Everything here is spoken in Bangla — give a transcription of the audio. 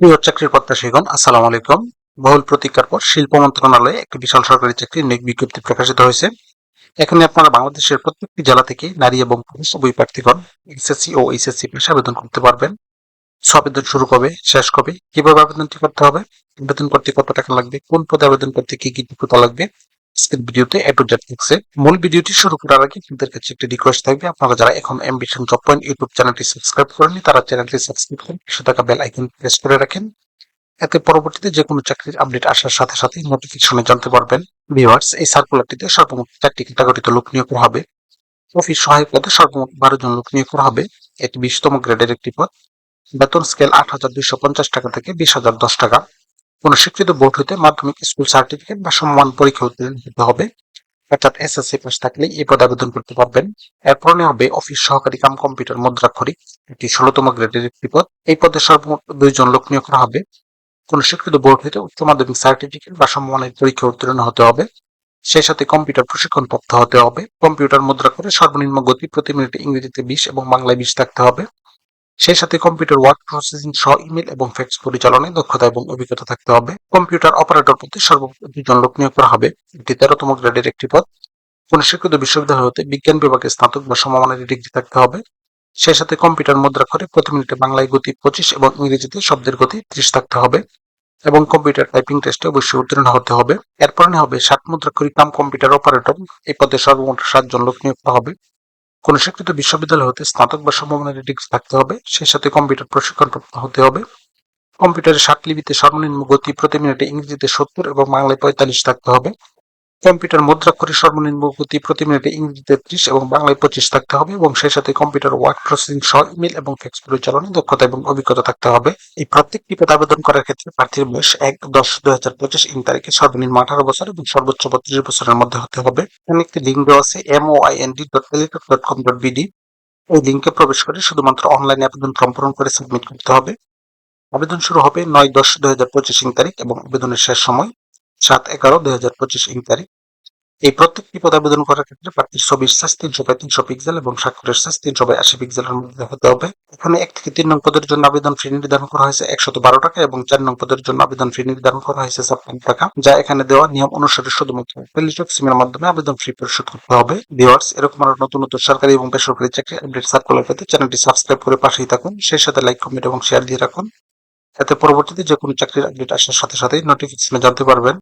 প্রিয় চাকরির প্রত্যাশীগণ, আসসালামু আলাইকুম। বহুল প্রতীক্ষার পর শিল্প মন্ত্রণালয়ে একটি বিশাল সরকারি চাকরির নিয়োগ বিজ্ঞপ্তি প্রকাশিত হয়েছে। এখানে আপনারা বাংলাদেশের প্রত্যেকটি জেলা থেকে নারী এবং পুরুষ উভয় প্রার্থীগণ এসএসসি ও এইচএসসি পেশে আবেদন করতে পারবেন। আবেদন শুরু কবে, শেষ কবে, কীভাবে আবেদনটি করতে হবে, আবেদন করতে কত টাকা লাগবে, কোন পদে আবেদন করতে কি কি যোগ্যতা লাগবে আজকের ভিডিওতে এ টু থাকছে মূল ভিডিওটি শুরু করার আগে আপনাদের কাছে একটি রিকোয়েস্ট থাকবে। আপনারা যারা এখন এমবিশন জব পয়েন্ট ইউটিউব চ্যানেলটি সাবস্ক্রাইব করেননি, তারা চ্যানেলটি সাবস্ক্রাইব করুন পাশে টাকা বেল আইকন প্রেস করে রাখেন। এতে পরবর্তীতে যে কোনো চাকরির আপডেট আসার সাথে সাথে নোটিফিকেশনে জানতে পারবেন। ভিউয়ার্স এই সার্কুলারটিতে সর্বমোট চারটি ক্যাটাগরিতে লোক নিয়োগ করা হবে। অফিস সহায়ক পদে সর্বমোট বারো জন লোক নিয়োগ করা হবে। এটি বিশতম গ্রেডের একটি পদ। বেতন স্কেল আট হাজার দুইশো পঞ্চাশ টাকা থেকে বিশ হাজার দশ টাকা। কোন স্বীকৃত বোর্ড হইতে মাধ্যমিক স্কুল সার্টিফিকেট বা সম্মান পরীক্ষা উত্তীর্ণ হতে হবে। অর্থাৎ এসএসসি পাস থাকলে এই পদে আবেদন করতে পারবেন। এরপর হবে অফিস সহকারী কাম কম্পিউটার মুদ্রাক্ষরিক, এটি ষোলতম গ্রেডের একটি পদ। এই পদে সর্বমোট দুইজন লোক নিয়োগ করা হবে। কোন স্বীকৃত বোর্ড হইতে উচ্চ মাধ্যমিক সার্টিফিকেট বা সমমানের পরীক্ষা উত্তীর্ণ হতে হবে। সেই সাথে কম্পিউটার প্রশিক্ষণ প্রাপ্ত হতে হবে। কম্পিউটার মুদ্রা করে সর্বনিম্ন গতি প্রতি মিনিটে ইংরেজিতে বিশ এবং বাংলায় বিশ থাকতে হবে। সেই সাথে কম্পিউটার ওয়ার্ড প্রসেসিং সহ ইমেল এবং ফ্যাক্স পরিচালনায় দক্ষতা এবং অভিজ্ঞতা থাকতে হবে। কম্পিউটার অপারেটর পদে সর্বোচ্চ দুজন লোক নিয়োগ করা হবে এটি তেরোতম গ্রেডের একটি পদ। কোন স্বীকৃত বিশ্ববিদ্যালয় হতে বিজ্ঞান বিভাগে স্নাতক বা সমমানের ডিগ্রি থাকতে হবে। সেই সাথে কম্পিউটার মুদ্রা করে প্রতি মিনিটে বাংলায় গতি পঁচিশ এবং ইংরেজিতে শব্দের গতি ত্রিশ থাকতে হবে এবং কম্পিউটার টাইপিং টেস্টে অবশ্যই উত্তীর্ণ হতে হবে। এরপরে হবে ষাট করি কাম কম্পিউটার অপারেটর এই পদে সর্বমোট সাতজন লোক নিয়োগ করা হবে। কোন স্বীকৃত বিশ্ববিদ্যালয় হতে স্নাতক বা সমমানের ডিগ্রি থাকতে হবে, সেই সাথে কম্পিউটার প্রশিক্ষণ প্রাপ্ত হতে হবে। কম্পিউটারের সাত লিপিতে সর্বনিম্ন গতি প্রতি মিনিটে ইংরেজিতে সত্তর এবং বাংলায় পঁয়তাল্লিশ থাকতে হবে। কম্পিউটার মুদ্রাক্ষরে সর্বনিম্ন গতি প্রতি মিনিটে ইংরেজিতে ত্রিশ এবং বাংলায় পঁচিশ থাকতে হবে এবং সেই সাথে কম্পিউটার ওয়ার্ড প্রসেসিং সহ ইমেল এবং ফ্যাক্স পরিচালনায় দক্ষতা এবং অভিজ্ঞতা থাকতে হবে। এই প্রত্যেকটি পদে আবেদন করার ক্ষেত্রে প্রার্থীর বয়স এক দশ দুই হাজার পঁচিশ ইং তারিখে সর্বনিম্ন আঠারো বছর এবং সর্বোচ্চ বত্রিশ বছরের মধ্যে হতে হবে। এখানে একটি লিঙ্ক দেওয়া আছে M O I N D dot Teletalk dot com dot BD এই লিঙ্কে প্রবেশ করে শুধুমাত্র অনলাইনে আবেদন ফর্ম পূরণ করে সাবমিট করতে হবে। আবেদন শুরু হবে নয় দশ দুই হাজার পঁচিশ ইং তারিখ এবং আবেদনের শেষ সময় সাত এগারো দুই হাজার পঁচিশ ইং তারিখ। এই প্রত্যেকটি পদ আবেদন করার ক্ষেত্রে প্রার্থীর ছবির সাইজ তিনশো বাই তিনশো পিক্সেল এবং স্বাক্ষরের সাইজ তিনশো বাই আশি পিক্সেলের মধ্যে হতে হবে। এখানে এক থেকে তিন নং পদের জন্য আবেদন ফি নির্ধারণ করা হয়েছে একশত বারো টাকা এবং চার নং পদের জন্য আবেদন ফি নির্ধারণ করা হয়েছে ছাপ্পান্ন টাকা, যা এখানে দেওয়া নিয়ম অনুসারে শুধুমাত্র টেলিটক সিমের মাধ্যমে আবেদন ফি পরিশোধ করতে হবে। ভিওয়ার্স এরকম আরও নতুন নতুন সরকারি এবং বেসরকারি চাকরি আপডেট সার্কুলার পেতে চ্যানেলটি সাবস্ক্রাইব করে পাশেই থাকুন। সেই সাথে লাইক কমেন্ট এবং শেয়ার দিয়ে রাখুন। এতে পরবর্তীতে যে কোনো চাকরির আপডেট আসার সাথে সাথেই নোটিফিকেশনে জানতে পারবেন।